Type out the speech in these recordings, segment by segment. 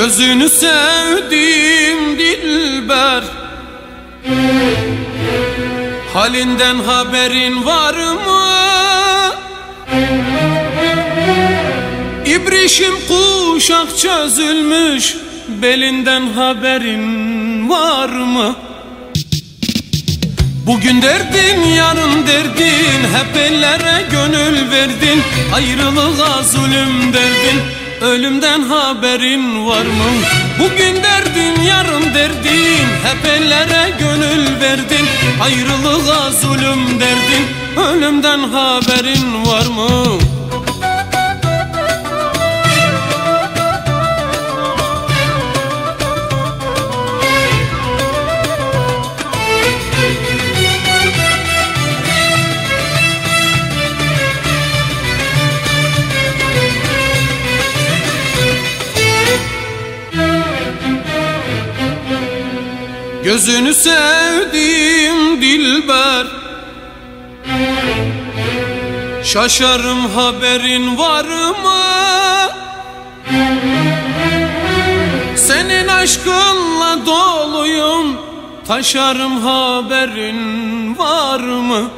Gözünü sevdim dilber. Halinden haberin var mı? İbrişim kuşak çözülmüş. Belinden haberin var mı? Bugün derdin yarın derdin. Hep ellere gönül verdin. Ayrılığa zulüm derdin Ölümden haberin var mı? Bugün derdin yarın derdin Hep ellere gönül verdin Ayrılığa zulüm derdin Ölümden haberin var mı? Gözünü sevdim dilber. Şaşarım haberin var mı? Senin aşkınla doluyum. Taşarım haberin var mı?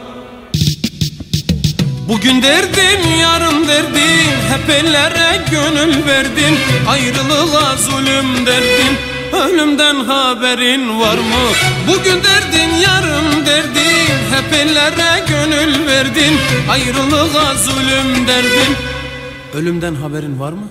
Bugün derdin yarın derdin. Hep ellere gönül verdin. Ayrılığa zulüm derdin Ölümden haberin var mı? Bugün derdin yarın derdin Hep ellere gönül verdin Ayrılığa zulüm derdin Ölümden haberin var mı?